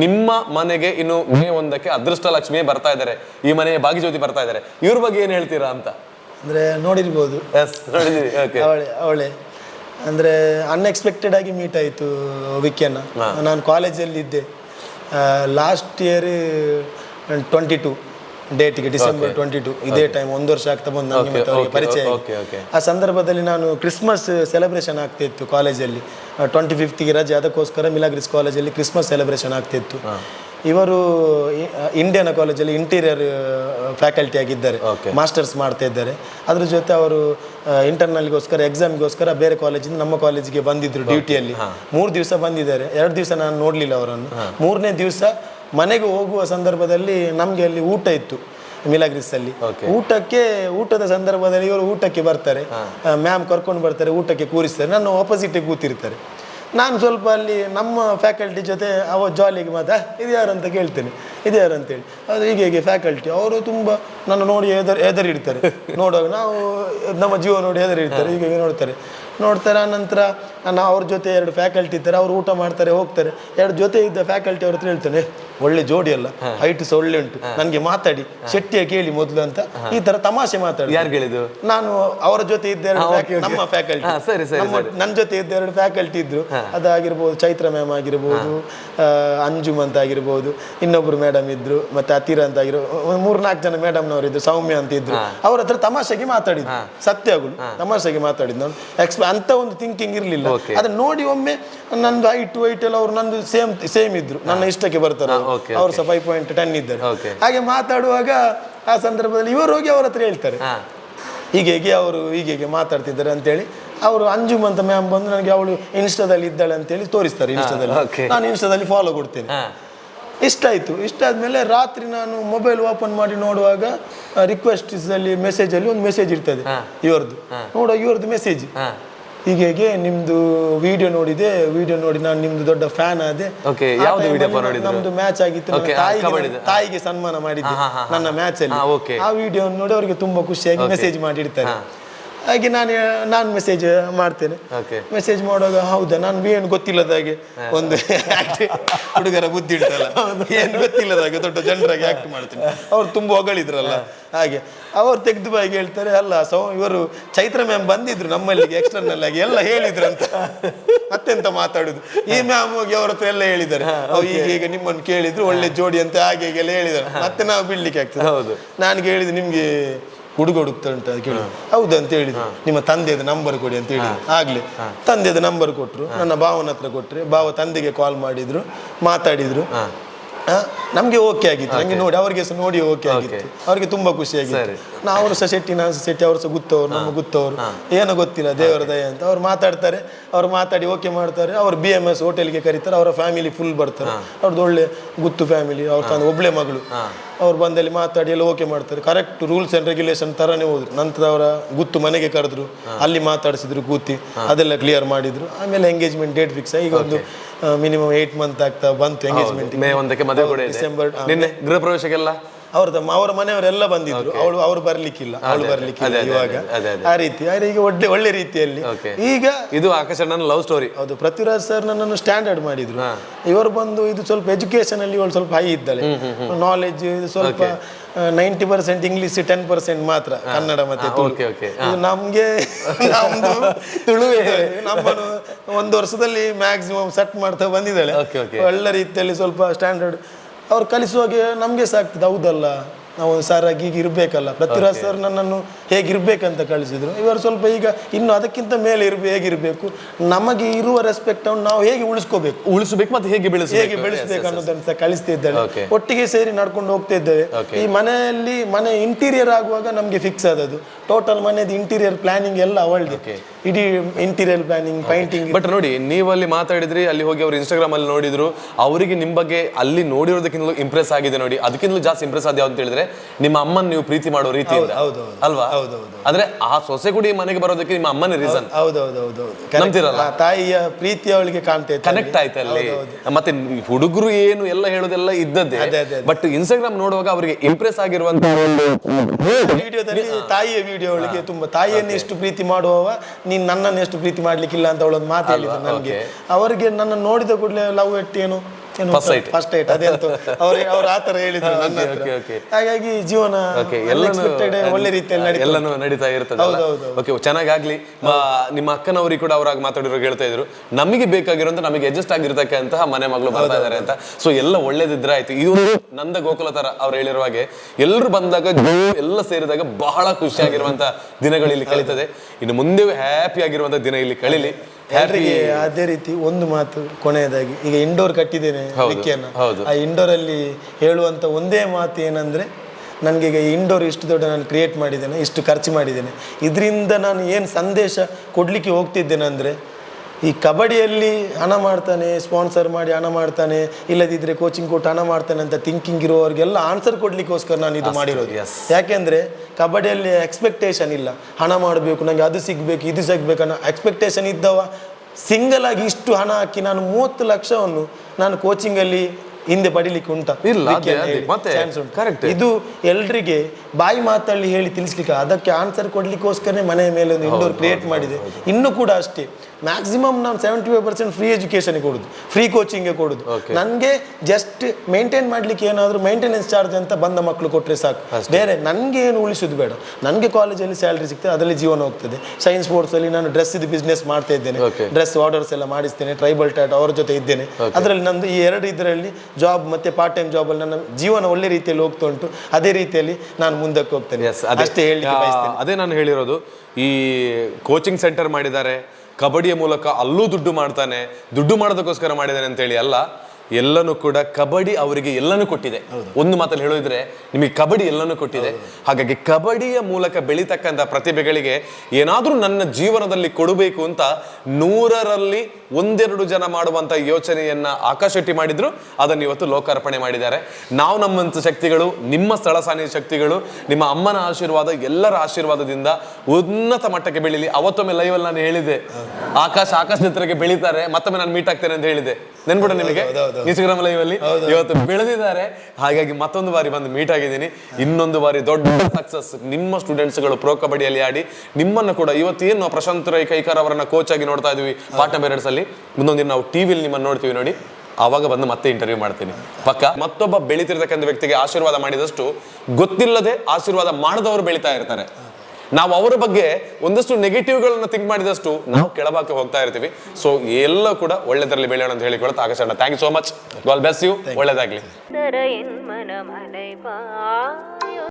ನಿಮ್ಮ ಮನೆಗೆ ಇನ್ನು ಮೇ ಒಂದಕ್ಕೆ ಅದೃಷ್ಟ ಲಕ್ಷ್ಮಿ ಬರ್ತಾ ಇದ್ದಾರೆ. ಈ ಮನೆಯ ಭಾಗ್ಯಜ್ಯೋತಿ ಬರ್ತಾ ಇದ್ದಾರೆ. ಇವ್ರ ಬಗ್ಗೆ ಏನ್ ಹೇಳ್ತೀರಾ ಅಂತ? ಅಂದರೆ ನೋಡಿರ್ಬೋದು. ಎಸ್ ನೋಡಿದೀವಿ. ಓಕೆ ಅವಳೆ ಅವಳೆ. ಅಂದರೆ ಅನ್ಎಕ್ಸ್ಪೆಕ್ಟೆಡ್ ಆಗಿ ಮೀಟ್ ಆಯಿತು ವಿಕ್ಕಿಯನ್ನ. ನಾನು ಕಾಲೇಜಲ್ಲಿ ಇದ್ದೆ ಲಾಸ್ಟ್ ಇಯರ್ ಟ್ವೆಂಟಿ ಟು ಡೇಟಿಗೆ ಡಿಸೆಂಬರ್ ಟ್ವೆಂಟಿ ಟು ಇದೇ ಟೈಮ್ ಒಂದು ವರ್ಷ ಆಗ್ತಾ ಬಂದು ನನಗೆ ಮತ್ತೆ ಅವರಿಗೆ ಪರಿಚಯ. ಆ ಸಂದರ್ಭದಲ್ಲಿ ನಾನು ಕ್ರಿಸ್ಮಸ್ ಸೆಲೆಬ್ರೇಷನ್ ಆಗ್ತಿತ್ತು ಕಾಲೇಜಲ್ಲಿ ಟ್ವೆಂಟಿ ಫಿಫ್ತ್ಗೆ ರಜೆ. ಅದಕ್ಕೋಸ್ಕರ ಮಿಲಾಗ್ರಿಸ್ ಕಾಲೇಜಲ್ಲಿ ಕ್ರಿಸ್ಮಸ್ ಸೆಲೆಬ್ರೇಷನ್ ಆಗ್ತಿತ್ತು ಇವರು ಇಂಡಿಯನ್ ಕಾಲೇಜಲ್ಲಿ ಇಂಟೀರಿಯರ್ ಫ್ಯಾಕಲ್ಟಿ ಆಗಿದ್ದಾರೆ. ಮಾಸ್ಟರ್ಸ್ ಮಾಡ್ತಾ ಇದ್ದಾರೆ. ಅದ್ರ ಜೊತೆ ಅವರು ಇಂಟರ್ನಲ್ಗೋಸ್ಕರ ಎಕ್ಸಾಮ್ಗೋಸ್ಕರ ಬೇರೆ ಕಾಲೇಜಿಂದ ನಮ್ಮ ಕಾಲೇಜಿಗೆ ಬಂದಿದ್ರು ಡ್ಯೂಟಿಯಲ್ಲಿ ಮೂರು ದಿವಸ ಬಂದಿದ್ದಾರೆ. ಎರಡು ದಿವಸ ನಾನು ನೋಡಲಿಲ್ಲ ಅವರನ್ನು. ಮೂರನೇ ದಿವಸ ಮನೆಗೆ ಹೋಗುವ ಸಂದರ್ಭದಲ್ಲಿ ನಮಗೆ ಅಲ್ಲಿ ಊಟ ಇತ್ತು ಮಿಲಾಗ್ರಿಸ್ ಅಲ್ಲಿ ಊಟಕ್ಕೆ ಊಟದ ಸಂದರ್ಭದಲ್ಲಿ ಇವರು ಊಟಕ್ಕೆ ಬರ್ತಾರೆ. ಮ್ಯಾಮ್ ಕರ್ಕೊಂಡು ಬರ್ತಾರೆ ಊಟಕ್ಕೆ ಕೂರಿಸ್ತಾರೆ. ನಾನು ಆಪೋಸಿಟ್ ಕೂತಿರ್ತಾರೆ. ನಾನು ಸ್ವಲ್ಪ ಅಲ್ಲಿ ನಮ್ಮ ಫ್ಯಾಕಲ್ಟಿ ಜೊತೆ ಅವ ಜಾಲಿಗೆ ಮಾತಾ ಇದು ಯಾರು ಅಂತ ಕೇಳ್ತೇನೆ ಇದು ಯಾರು ಅಂತೇಳಿ ಅದು ಹೀಗೆ ಹೀಗೆ ಫ್ಯಾಕಲ್ಟಿ ಅವರು ತುಂಬ ನನ್ನ ನೋಡಿ ಎದರ್ ಎದರಿಡ್ತಾರೆ ನೋಡುವಾಗ ನಾವು ನಮ್ಮ ಜೀವ ನೋಡಿ ಎದರಿಡ್ತಾರೆ ಹೀಗೆ ನೋಡ್ತಾರೆ. ನೋಡ್ತಾರೆ ನಂತರ ನಾನು ಅವ್ರ ಜೊತೆ ಎರಡು ಫ್ಯಾಕಲ್ಟಿ ಇದ್ದಾರೆ ಅವ್ರು ಊಟ ಮಾಡ್ತಾರೆ ಹೋಗ್ತಾರೆ. ಎರಡು ಜೊತೆ ಇದ್ದ ಫ್ಯಾಕಲ್ಟಿ ಅವ್ರ ಹತ್ರ ಹೇಳ್ತಾನೆ ಒಳ್ಳೆ ಜೋಡಿ ಅಲ್ಲ ಹೈಟ್ ಸಹ ಒಳ್ಳೆ ಉಂಟು ನನಗೆ ಮಾತಾಡಿ ಶೆಟ್ಟಿಯ ಕೇಳಿ ಮೊದಲು ಅಂತ ಈ ತರ ತಮಾಷೆ ಮಾತಾಡಿ ಯಾರು ಕೇಳಿದ್ದು? ನಾನು ಅವರ ಜೊತೆ ಇದ್ದ ಎರಡು. ನಮ್ಮ ಫ್ಯಾಕಲ್ಟಿ ಹಾ, ಸರಿ, ಸರಿ, ನನ್ನ ಜೊತೆ ಇದ್ದ ಎರಡು ಫ್ಯಾಕಲ್ಟಿ ಇದ್ರು. ಅದಾಗಿರ್ಬೋದು ಚೈತ್ರ ಮ್ಯಾಮ್ ಆಗಿರ್ಬೋದು ಅಂಜುಮ್ ಅಂತ ಆಗಿರ್ಬೋದು ಇನ್ನೊಬ್ರು ಮೇಡಮ್ ಇದ್ರು ಮತ್ತೆ ಅತಿರ ಅಂತ ಆಗಿರೋ ಮೂರ್ನಾಲ್ಕು ಜನ ಮೇಡಮ್ನವರು ಇದ್ರು ಸೌಮ್ಯ ಅಂತ ಇದ್ರು. ಅವ್ರ ಹತ್ರ ತಮಾಷೆಗೆ ಮಾತಾಡಿದ್ರು ಸತ್ಯಗಳು ತಮಾಷೆಗೆ ಮಾತಾಡಿದ್ದು. ನಾನು ಅಂತ ಒಂದು ಥಿಂಕಿಂಗ್ ಇರಲಿಲ್ಲ. ಅದನ್ನ ನೋಡಿ ಒಮ್ಮೆ ನಂದು ಹೈಟ್ ವೈಟ್ ಎಲ್ಲ ಅವ್ರು ನಂದು ಸೇಮ್ ಸೇಮ್ ಇದ್ರು. ನನ್ನ ಇಷ್ಟಕ್ಕೆ ಬರ್ತಾರೆ ಅವ್ರು. ಸಹ ಫೈವ್ ಪಾಯಿಂಟ್ ಟೆನ್ ಇದ್ದಾರೆ. ಹಾಗೆ ಮಾತಾಡುವಾಗ ಆ ಸಂದರ್ಭದಲ್ಲಿ ಇವರು ಹೋಗಿ ಅವ್ರ ಹತ್ರ ಹೇಳ್ತಾರೆ. ಹೀಗೆ ಹೀಗೆ ಅವರು ಹೀಗೆ ಹೀಗೆ ಮಾತಾಡ್ತಿದ್ದಾರೆ ಅಂತೇಳಿ ಅವರು ಅಂಜುಮ್ ಅಂತ ಮ್ಯಾಮ್ ಬಂದು ನನಗೆ ಅವಳು ಇನ್ಸ್ಟಾದಲ್ಲಿ ಇದ್ದಾಳೆ ಅಂತೇಳಿ ತೋರಿಸ್ತಾರೆ ಇನ್ಸ್ಟಾದಲ್ಲಿ. ನಾನು ಇನ್ಸ್ಟಾದಲ್ಲಿ ಫಾಲೋ ಕೊಡ್ತೇನೆ. ಇಷ್ಟ ಆಯಿತು. ಇಷ್ಟ ಆದಮೇಲೆ ರಾತ್ರಿ ನಾನು ಮೊಬೈಲ್ ಓಪನ್ ಮಾಡಿ ನೋಡುವಾಗ ರಿಕ್ವೆಸ್ಟ್ ಅಲ್ಲಿ ಮೆಸೇಜ್ ಅಲ್ಲಿ ಒಂದು ಮೆಸೇಜ್ ಇರ್ತದೆ ಇವ್ರದ್ದು ನೋಡುವಾಗ ಇವ್ರದ್ದು ಮೆಸೇಜ್ ಹೀಗೆ ಹೇಗೆ ನಿಮ್ದು ವಿಡಿಯೋ ನೋಡಿದೆ ವಿಡಿಯೋ ನೋಡಿ ನಾನು ನಿಮ್ದು ದೊಡ್ಡ ಫ್ಯಾನ್ ಆದೆ. ಯಾವ್ದು ನೋಡಿದ್ರು? ನಮ್ದು ಮ್ಯಾಚ್ ಆಗಿತ್ತು ನನ್ನ Okay, ಆ ತಾಯಿಗೆ ಕಬಡ್ಡಿದು. ತಾಯಿಗೆ ಸನ್ಮಾನ ಮಾಡಿದ್ದೆ ನನ್ನ ಮ್ಯಾಚ್ ಅಲ್ಲಿ. ಆ ವಿಡಿಯೋ ನೋಡಿ ಅವರಿಗೆ ತುಂಬಾ ಖುಷಿಯಾಗಿ ಮೆಸೇಜ್ ಮಾಡಿರ್ತಾರೆ. ಹಾಗೆ ನಾನು ನಾನು ಮೆಸೇಜ್ ಮಾಡ್ತೇನೆ. ಮೆಸೇಜ್ ಮಾಡುವಾಗ ಹೌದಾ ನಾನು ಏನು ಗೊತ್ತಿಲ್ಲದ ಹಾಗೆ ಒಂದು ಹುಡುಗರ ಬುದ್ಧಿ ಇಡ್ತಲ್ಲ ಏನು ಗೊತ್ತಿಲ್ಲದ ಹಾಗೆ ದೊಡ್ಡ ಜನರಾಗಿ ಆಕ್ಟ್ ಮಾಡ್ತೀನಿ. ಅವ್ರು ತುಂಬಾ ಹೊಗಳಿದ್ರಲ್ಲ ಹಾಗೆ. ಅವ್ರು ತೆಗೆದು ಬಾಯಿಗೆ ಹೇಳ್ತಾರೆ ಅಲ್ಲ ಸೌ ಇವರು ಚೈತ್ರ ಮ್ಯಾಮ್ ಬಂದಿದ್ರು ನಮ್ಮಲ್ಲಿಗೆ ಎಕ್ಸ್ಟರ್ನಲ್ ಆಗಿ ಎಲ್ಲ ಹೇಳಿದ್ರು ಅಂತ. ಮತ್ತೆಂತ ಮಾತಾಡುದು? ಈ ಮ್ಯಾಮ್ ಹೋಗಿ ಅವ್ರ ಹತ್ರ ಎಲ್ಲ ಹೇಳಿದ್ದಾರೆ. ಅವ್ರು ಈಗ ಈಗ ನಿಮ್ಮನ್ನು ಕೇಳಿದ್ರು ಒಳ್ಳೆ ಜೋಡಿ ಅಂತ ಹಾಗೆ ಹೀಗೆಲ್ಲ ಹೇಳಿದ್ದಾರೆ. ಮತ್ತೆ ನಾವು ಬಿಡ್ಲಿಕ್ಕೆ ಆಗ್ತದೆ. ಹೌದು. ನಾನು ಹೇಳಿದೆ ನಿಮ್ಗೆ ಹುಡುಗ ಹುಡುಕ್ತಾ ಉಂಟು ಅಂತ ಕೇಳಿ. ಹೌದು ಅಂತ ಹೇಳಿದ್ರು. ನಿಮ್ಮ ತಂದೆಯದ ನಂಬರ್ ಕೊಡಿ ಅಂತ ಹೇಳಿ ಆಗ್ಲಿ. ತಂದೆದ ನಂಬರ್ ಕೊಟ್ಟರು ನನ್ನ ಭಾವನ ಹತ್ರ ಕೊಟ್ಟರೆ ಭಾವ ತಂದೆಗೆ ಕಾಲ್ ಮಾಡಿದ್ರು ಮಾತಾಡಿದ್ರು. ನಮ್ಗೆ ಓಕೆ ಆಗಿತ್ತು. ನಂಗೆ ನೋಡಿ ಅವರಿಗೆ ಸಹ ನೋಡಿ ಓಕೆ ಆಗಿತ್ತು. ಅವ್ರಿಗೆ ತುಂಬಾ ಖುಷಿ ಸರಿ. ಆಗಿತ್ತು ನಾ ಅವರು ಸಹ ಶೆಟ್ಟಿ ನಾನು ಸಹ ಶೆಟ್ಟಿ ಅವರು ಸಹ ಗೊತ್ತವ್ರು ನಮ್ಮ ಗೊತ್ತವ್ರು. ಏನೋ ಗೊತ್ತಿಲ್ಲ ದೇವರ ದಯ ಅಂತ. ಅವ್ರು ಮಾತಾಡ್ತಾರೆ ಅವ್ರು ಮಾತಾಡಿ ಓಕೆ ಮಾಡ್ತಾರೆ. ಅವ್ರು ಬಿ ಎಂ ಎಸ್ ಹೋಟೆಲ್ಗೆ ಕರೀತಾರೆ ಅವರ ಫ್ಯಾಮಿಲಿ ಫುಲ್ ಬರ್ತಾರೆ. ಅವ್ರದ್ದು ಒಳ್ಳೆ ಗುತ್ತು ಫ್ಯಾಮಿಲಿ ಅವ್ರ ತಂದು ಒಬ್ಳೆ ಮಗಳು. ಅವ್ರು ಬಂದಲ್ಲಿ ಮಾತಾಡಿ ಎಲ್ಲ ಓಕೆ ಮಾಡ್ತಾರೆ. ಕರೆಕ್ಟ್ ರೂಲ್ಸ್ ಅಂಡ್ ರೆಗ್ಯುಲೇಷನ್ ತರನೇ ಹೋದ್ರು. ನಂತರ ಅವರ ಗುತ್ತು ಮನೆಗೆ ಕರೆದ್ರು. ಅಲ್ಲಿ ಮಾತಾಡಿಸಿದ್ರು ಕೂತಿ ಅದೆಲ್ಲ ಕ್ಲಿಯರ್ ಮಾಡಿದ್ರು. ಆಮೇಲೆ ಎಂಗೇಜ್ಮೆಂಟ್ ಡೇಟ್ ಫಿಕ್ಸ್ ಈಗ ಒಂದು ಮಿನಿಮಮ್ ಏಟ್ ಮಂತ್ ಆಗ್ತಾ ಬಂತು ಎಂಗೇಜ್ಮೆಂಟ್ ಮೇ ಒಂದಕ್ಕೆ ಮದುವೆ ಕೂಡ ಇದೆ. ಡಿಸೆಂಬರ್ ನಿನ್ನೆ ಗೃಹ ಪ್ರವೇಶಕ್ಕೆಲ್ಲ? ಅವ್ರದ್ದು ಅವರ ಮನೆಯವರೆಲ್ಲ ಬಂದಿದ್ರು. ಅವಳು ಅವ್ರು ಬರ್ಲಿಕ್ಕಿಲ್ಲ ಅವಳು ಬರ್ಲಿಕ್ಕಿಲ್ಲ ಇವಾಗ. ಆ ರೀತಿ. ಆದ್ರೆ ಈಗ ಒಳ್ಳೆ ಒಳ್ಳೆ ರೀತಿಯಲ್ಲಿ. ಈಗ ಇದು ಆಕಾಶ ನನ್ನ ಲವ್ ಸ್ಟೋರಿ ಹೌದು ಪೃಥ್ವಿರಾಜ್ ಸರ್ ನನ್ನನ್ನು ಸ್ಟ್ಯಾಂಡರ್ಡ್ ಮಾಡಿದ್ರು. ಇವರು ಬಂದು ಇದು ಸ್ವಲ್ಪ ಎಜುಕೇಶನ್ ಅಲ್ಲಿ ಇವಳು ಸ್ವಲ್ಪ ಹೈ ಇದ್ದಾಳೆ. ನಾಲೆಜ್ ಇದು ಸ್ವಲ್ಪ ninety percent English ten percent ಮಾತ್ರ ಕನ್ನಡ ಮತ್ತೆ ನಮ್ಗೆ ನಮ್ದು ತುಳುವೆ ನಮ್ಮನ್ನು ಒಂದು ವರ್ಷದಲ್ಲಿ ಮ್ಯಾಕ್ಸಿಮಮ್ ಸೆಟ್ ಮಾಡ್ತಾ ಬಂದಿದ್ದಾಳೆ. ಒಳ್ಳೆ ರೀತಿಯಲ್ಲಿ ಸ್ವಲ್ಪ ಸ್ಟ್ಯಾಂಡರ್ಡ್ ಅವ್ರು ಕಲಿಸುವಾಗ ನಮಗೆ ಸಾಕ್ತದೆ ಹೌದಲ್ಲ? ನಾವು ಸರ್ ಆಗಿ ಹೀಗೆ ಇರಬೇಕಲ್ಲ. ಪೃಥ್ವಿರಾಜ್ ಸರ್ ನನ್ನನ್ನು ಹೇಗಿರಬೇಕಂತ ಕಳಿಸಿದ್ರು. ಇವರು ಸ್ವಲ್ಪ ಈಗ ಇನ್ನು ಅದಕ್ಕಿಂತ ಮೇಲೆ ಇರಬೇಕು? ಹೇಗಿರಬೇಕು ನಮಗೆ ಇರುವ ರೆಸ್ಪೆಕ್ಟ್ ಅನ್ನು ನಾವು ಹೇಗೆ ಉಳಿಸ್ಕೋಬೇಕು? ಉಳಿಸಬೇಕು ಮತ್ತೆ ಹೇಗೆ ಹೇಗೆ ಬೆಳೆಸಬೇಕು ಅನ್ನೋದನ್ನ ಕಳಿಸ್ತಾ ಇದ್ದಾಳೆ ಒಟ್ಟಿಗೆ ಸೇರಿ ನಡ್ಕೊಂಡು ಹೋಗ್ತಾ ಇದ್ದೇವೆ. ಈ ಮನೆಯಲ್ಲಿ ಮನೆ ಇಂಟೀರಿಯರ್ ಆಗುವಾಗ ನಮಗೆ ಫಿಕ್ಸ್ ಆದದ್ದು. ಟೋಟಲ್ ಮನೆದು ಇಂಟೀರಿಯರ್ ಪ್ಲಾನಿಂಗ್ ಎಲ್ಲ ಅವಳಿಗೆ. ಇಡೀ ಇಂಟೀರಿಯರ್ ಪ್ಲಾನಿಂಗ್ ಪೈಂಟಿಂಗ್ ಬಟ್ ನೋಡಿ ನೀವು ಅಲ್ಲಿ ಮಾತಾಡಿದ್ರಿ ಅಲ್ಲಿ ಹೋಗಿ ಅವ್ರು ಇನ್ಸ್ಟಾಗ್ರಾಮ್ ಅಲ್ಲಿ ನೋಡಿದ್ರು ಅವರಿಗೆ ನಿಮ್ ಬಗ್ಗೆ ಅಲ್ಲಿ ನೋಡಿರೋದಕ್ಕಿಂತಲೂ ಇಂಪ್ರೆಸ್ ಆಗಿದೆ ನೋಡಿ. ಅದಕ್ಕಿಂತಲೂ ಜಾಸ್ತಿ ಇಂಪ್ರೆಸ್ ಆದ ಅಂತ ಹೇಳಿದ್ರೆ ನಿಮ್ಮ ಅಮ್ಮನ ನೀವು ಪ್ರೀತಿ ಮಾಡೋ ರೀತಿ ಹೌದು, ಹೌದು. ಅಲ್ವಾ? ಹೌದು, ಹೌದು. ಆದ್ರೆ ಆ ಸೊಸೆ ಗುಡಿ ಮನೆಗೆ ಬರೋದಕ್ಕೆ ನಿಮ್ಮ ಅಮ್ಮನ ರೀಸನ್ ನಂಬ್ತಿರಲ್ಲ? ನಂಬ್ತೀರಲ್ಲ? ತಾಯಿಯ ಪ್ರೀತಿ ಅವಳಿಗೆ ಕಾಣ್ತೈತೆ ಕನೆಕ್ಟ್ ಆಯ್ತು ಅಲ್ಲಿ. ಮತ್ತೆ ಹುಡುಗರು ಏನು ಎಲ್ಲ ಹೇಳೋದೆಲ್ಲ ಇದ್ದದ್ದೇ. ಬಟ್ ಇನ್ಸ್ಟಾಗ್ರಾಮ್ ನೋಡುವಾಗ ಅವರಿಗೆ ಇಂಪ್ರೆಸ್ ಆಗಿರುವಂತಹ ಒಂದು ವಿಡಿಯೋದಲ್ಲಿ ತಾಯಿಯ ವಿಡಿಯೋ ಅವಳಿಗೆ ತುಂಬಾ ತಾಯಿಯನ್ನು ಎಷ್ಟು ಪ್ರೀತಿ ಮಾಡುವವ ನೀನ್ ನನ್ನನ್ನು ಎಷ್ಟು ಪ್ರೀತಿ ಮಾಡ್ಲಿಕ್ಕಿಲ್ಲ ಅಂತ ಅವಳೊಂದು ಮಾತು ಹೇಳಿದ್ರು ನನಗೆ. ಅವರಿಗೆ ನನ್ನ ನೋಡಿದ ಕೂಡಲೇ ಲವ್ ಎಟ್ ಏನು? Sight. ಫಸ್ಟ್ ಏಟ್ ಅದಂತ ಅವ್ರು ಅವ್ರು ಆ ಥರ ಹೇಳಿದ್ರು ನನ್ನ ಹತ್ರ. ಹಾಗಾಗಿ ಜೀವನ ಓಕೆ ಎಕ್ಸ್ಪೆಕ್ಟೆಡ್ unexpected ಒಳ್ಳೆ ರೀತಿಯಲ್ಲಿ ನಡೀತು ಎಲ್ಲನೂ ನಡೀತಾ ಇರ್ತದೆ ಹೌದು, ಹೌದು, ಓಕೆ ಚೆನ್ನಾಗಾಗ್ಲಿ. ಮ- ನಿಮ್ಮ ಅಕ್ಕನವ್ರಿಗೆ ಕೂಡ ಅವ್ರಾಗ ಮಾತಾಡಿರೋ ಹೇಳ್ತಾ ಇದ್ರು. ನಮಗೆ ಬೇಕಾಗಿರೋಂತ ನಮಗೆ ಅಡ್ಜಸ್ಟ್ ಆಗಿರ್ತಕ್ಕಂತಹ ಮನೆ ಮಗಳು ಬರ್ತಾ ಇದಾರೆ ಅಂತ. ಸೊ ಎಲ್ಲ ಒಳ್ಳೇದಿದ್ರೆ ಆಯ್ತು. ಇದು ನಂದ ಗೋಕುಲ ತರ ಅವ್ರು ಹೇಳಿರುವ ಹಾಗೆ. ಎಲ್ಲರೂ ಬಂದಾಗ ಎಲ್ಲ ಸೇರಿದಾಗ ಬಹಳ ಖುಷಿಯಾಗಿರುವಂತಹ ದಿನಗಳು ಇಲ್ಲಿ ಕಳೀತದೆ. ಇನ್ನು ಮುಂದೆ ಹ್ಯಾಪಿ ಆಗಿರುವಂತಹ ದಿನ ಇಲ್ಲಿ ಕಳೀಲಿ. ಎಲ್ರಿಗೆ ಅದೇ ರೀತಿ ಒಂದು ಮಾತು ಕೊನೆಯದಾಗಿ ಈಗ ಇಂಡೋರ್ ಕಟ್ಟಿದ್ದೇನೆ ವಿಕ್ಕಿಯನ್ನ ಆ ಇಂಡೋರ್ ಅಲ್ಲಿ ಹೇಳುವಂತ ಒಂದೇ ಮಾತು ಏನಂದ್ರೆ ನನಗೆ ಈಗ ಇಂಡೋರ್ ಇಷ್ಟು ದೊಡ್ಡ ನಾನು ಕ್ರಿಯೇಟ್ ಮಾಡಿದ್ದೇನೆ ಇಷ್ಟು ಖರ್ಚು ಮಾಡಿದ್ದೇನೆ. ಇದರಿಂದ ನಾನು ಏನು ಸಂದೇಶ ಕೊಡಲಿಕ್ಕೆ ಹೋಗ್ತಿದ್ದೇನೆ ಅಂದ್ರೆ ಈ ಕಬಡ್ಡಿಯಲ್ಲಿ ಹಣ ಮಾಡ್ತಾನೆ ಸ್ಪಾನ್ಸರ್ ಮಾಡಿ ಹಣ ಮಾಡ್ತಾನೆ ಇಲ್ಲದಿದ್ರೆ ಕೋಚಿಂಗ್ ಕೊಟ್ಟು ಹಣ ಮಾಡ್ತಾನೆ ಅಂತ ಥಿಂಕಿಂಗ್ ಇರೋರಿಗೆಲ್ಲ ಆನ್ಸರ್ ಕೊಡ್ಲಿಕ್ಕೋಸ್ಕರ ನಾನು ಇದು ಮಾಡಿರೋದು. ಯಾಕೆಂದ್ರೆ ಕಬಡ್ಡಿಯಲ್ಲಿ ಎಕ್ಸ್ಪೆಕ್ಟೇಷನ್ ಇಲ್ಲ ಹಣ ಮಾಡಬೇಕು ನನಗೆ ಅದು ಸಿಗಬೇಕು ಇದು ಸಿಗ್ಬೇಕು ಅನ್ನೋ ಎಕ್ಸ್ಪೆಕ್ಟೇಷನ್ ಇದ್ದವ ಸಿಂಗಲ್ ಆಗಿ ಇಷ್ಟು ಹಣ ಹಾಕಿ ನಾನು ಮೂವತ್ತು ಲಕ್ಷವನ್ನು ನಾನು ಕೋಚಿಂಗಲ್ಲಿ ಹಿಂದೆ ಪಡಿಲಿಕ್ಕೆ ಉಂಟಾ. ಇಲ್ಲ, ಅದೇ, ಅದೇ, ಮತ್ತೆ Chance ಉಂಟು. correct. ಇದು ಎಲ್ರಿಗೆ ಬಾಯಿ ಮಾತಲ್ಲಿ ಹೇಳಿ ತಿಳಿಸ್ಲಿಕ್ಕೆ ಅದಕ್ಕೆ ಆನ್ಸರ್ ಕೊಡ್ಲಿಕ್ಕೋಸ್ಕರನೇ ಮನೆಯ ಮೇಲೆ ಒಂದು ಇಂಡೋರ್ ಕ್ರಿಯೇಟ್ ಮಾಡಿದೆ. ಇನ್ನು ಕೂಡ ಅಷ್ಟೇ. ಮ್ಯಾಕ್ಸಿಮಮ್ ನಾನು seventy five percent free education ಕೊಡುದು. ಫ್ರೀ ಕೋಚಿಂಗ್ಗೆ ಕೊಡುದು. ನನಗೆ ಜಸ್ಟ್ ಮೇಂಟೈನ್ ಮಾಡ್ಲಿಕ್ಕೆ ಏನಾದರೂ ಮೇಂಟೆನೆನ್ಸ್ ಚಾರ್ಜ್ ಅಂತ ಬಂದ ಮಕ್ಕಳು ಕೊಟ್ಟರೆ ಸಾಕು. ಬೇರೆ ನನಗೆ ಏನು ಉಳಿಸೋದು ಬೇಡ. ನನಗೆ ಕಾಲೇಜಲ್ಲಿ ಸ್ಯಾಲ್ರಿ ಸಿಗ್ತದೆ ಅದರಲ್ಲಿ ಜೀವನ ಹೋಗ್ತದೆ. ಸೈನ್ಸ್ ಸ್ಪೋರ್ಟ್ಸಲ್ಲಿ ನಾನು ಡ್ರೆಸ್ ಬಿಸ್ನೆಸ್ ಮಾಡ್ತಾ ಇದ್ದೇನೆ. Okay. ಡ್ರೆಸ್ ಆರ್ಡರ್ಸ್ ಎಲ್ಲ ಮಾಡಿಸ್ತೇನೆ ಟ್ರೈಬಲ್ ಟ್ಯಾಟ್ ಅವ್ರ ಜೊತೆ ಇದ್ದೇನೆ. ಅದರಲ್ಲಿ ನಂದು ಈ ಎರಡು ಇದರಲ್ಲಿ ಜಾಬ್ ಮತ್ತೆ ಪಾರ್ಟ್ ಟೈಮ್ ಜಾಬ್ ಅಲ್ಲಿ ನನ್ನ ಜೀವನ ಒಳ್ಳೆ ರೀತಿಯಲ್ಲಿ ಹೋಗ್ತಾ ಉಂಟು. ಅದೇ ರೀತಿಯಲ್ಲಿ ನಾನು ಮುಂದಕ್ಕೆ ಹೋಗ್ತೇನೆ. ಅಷ್ಟೇ ಹೇಳಿ ಅದೇ ನಾನು ಹೇಳಿರೋದು. ಈ ಕೋಚಿಂಗ್ ಸೆಂಟರ್ ಮಾಡಿದ್ದಾರೆ. ಕಬಡ್ಡಿಯ ಮೂಲಕ ಅಲ್ಲೂ ದುಡ್ಡು ಮಾಡ್ತಾನೆ. ದುಡ್ಡು ಮಾಡೋದಕ್ಕೋಸ್ಕರ ಮಾಡಿದ್ದಾನೆ ಅಂತೇಳಿ ಅಲ್ಲ. ಎಲ್ಲನೂ ಕೂಡ ಕಬಡ್ಡಿ ಅವರಿಗೆ ಎಲ್ಲನೂ ಕೊಟ್ಟಿದೆ. ಒಂದು ಮಾತಲ್ಲಿ ಹೇಳಿದ್ರೆ ನಿಮಗೆ ಕಬಡ್ಡಿ ಎಲ್ಲನೂ ಕೊಟ್ಟಿದೆ. ಹಾಗಾಗಿ ಕಬಡ್ಡಿಯ ಮೂಲಕ ಬೆಳೀತಕ್ಕಂಥ ಪ್ರತಿಭೆಗಳಿಗೆ ಏನಾದರೂ ನನ್ನ ಜೀವನದಲ್ಲಿ ಕೊಡಬೇಕು ಅಂತ ನೂರರಲ್ಲಿ ಒಂದೆರಡು ಜನ ಮಾಡುವಂತ ಯೋಚನೆಯನ್ನ ಆಕಾಶ ಶೆಟ್ಟಿ ಮಾಡಿದ್ರು. ಅದನ್ನು ಇವತ್ತು ಲೋಕಾರ್ಪಣೆ ಮಾಡಿದ್ದಾರೆ. ನಾವು ನಮ್ಮಂಥ ಶಕ್ತಿಗಳು ನಿಮ್ಮ ಸ್ಥಳ ಶಕ್ತಿಗಳು ನಿಮ್ಮ ಅಮ್ಮನ ಆಶೀರ್ವಾದ ಎಲ್ಲರ ಆಶೀರ್ವಾದದಿಂದ ಉನ್ನತ ಮಟ್ಟಕ್ಕೆ ಬೆಳೀಲಿ. ಅವತ್ತೊಮ್ಮೆ ಲೈವ್ ಅಲ್ಲಿ ನಾನು ಹೇಳಿದೆ ಆಕಾಶ ಆಕಾಶ ಚಿತ್ರಕ್ಕೆ ಬೆಳೀತಾರೆ. ಮತ್ತೊಮ್ಮೆ ನಾನು ಮೀಟ್ ಆಗ್ತೇನೆ ಅಂತ ಹೇಳಿದೆ ನೆನ್ಬಿಡ ನಿಮಗೆ? ಇನ್ಸ್ಟಾಗ್ರಾಮ್ ಲೈವ್ ಅಲ್ಲಿ ಇವತ್ತು ಬೆಳೆದಿದ್ದಾರೆ. ಹಾಗಾಗಿ ಮತ್ತೊಂದು ಬಾರಿ ಬಂದು ಮೀಟ್ ಆಗಿದ್ದೀನಿ. ಇನ್ನೊಂದು ಬಾರಿ ದೊಡ್ಡ ಸಕ್ಸಸ್ ನಿಮ್ಮ ಸ್ಟೂಡೆಂಟ್ಸ್ಗಳು ಪ್ರೋ ಕಬಡ್ಡಿಯಲ್ಲಿ ಆಡಿ ನಿಮ್ಮನ್ನು ಕೂಡ ಇವತ್ತೇನು ಪ್ರಶಾಂತ್ ರೈ ಕೈಕರ್ ಅವರನ್ನ ಕೋಚ್ ಆಗಿ ನೋಡ್ತಾ ಇದೀವಿ ಪಾಠ ಬೇರಡ್ಸ್ ಅಲ್ಲಿ. ಮುಂದೊಂದು ದಿನ ನಾವು ಟಿವಿಯಲ್ಲಿ ನಿಮ್ಮನ್ನು ನೋಡ್ತೀವಿ ನೋಡಿ. ಆವಾಗ ಬಂದು ಮತ್ತೆ ಇಂಟರ್ವ್ಯೂ ಮಾಡ್ತೀನಿ. ಪಕ್ಕ? ಮತ್ತೊಬ್ಬ ಬೆಳೀತಿರ್ತಕ್ಕಂಥ ವ್ಯಕ್ತಿಗೆ ಆಶೀರ್ವಾದ ಮಾಡಿದಷ್ಟು ಗೊತ್ತಿಲ್ಲದೆ ಆಶೀರ್ವಾದ ಮಾಡದವರು ಬೆಳೀತಾ ಇರ್ತಾರೆ. ನಾವು ಅವರ ಬಗ್ಗೆ ಒಂದಷ್ಟು ನೆಗೆಟಿವ್ಗಳನ್ನ ಥಿಂಕ್ ಮಾಡಿದಷ್ಟು ನಾವು ಕೆಳಭಾಗಕ್ಕೆ ಹೋಗ್ತಾ ಇರ್ತೀವಿ. ಸೊ ಎಲ್ಲ ಕೂಡ ಒಳ್ಳೆದರಲ್ಲಿ ಬೆಳೆಯೋಣ ಅಂತ ಹೇಳಿಕೊಳ್ತಾ ಆಕಾಶಣ್ಣ thank you so much god bless you ಒಳ್ಳೇದಾಗ್ಲಿ.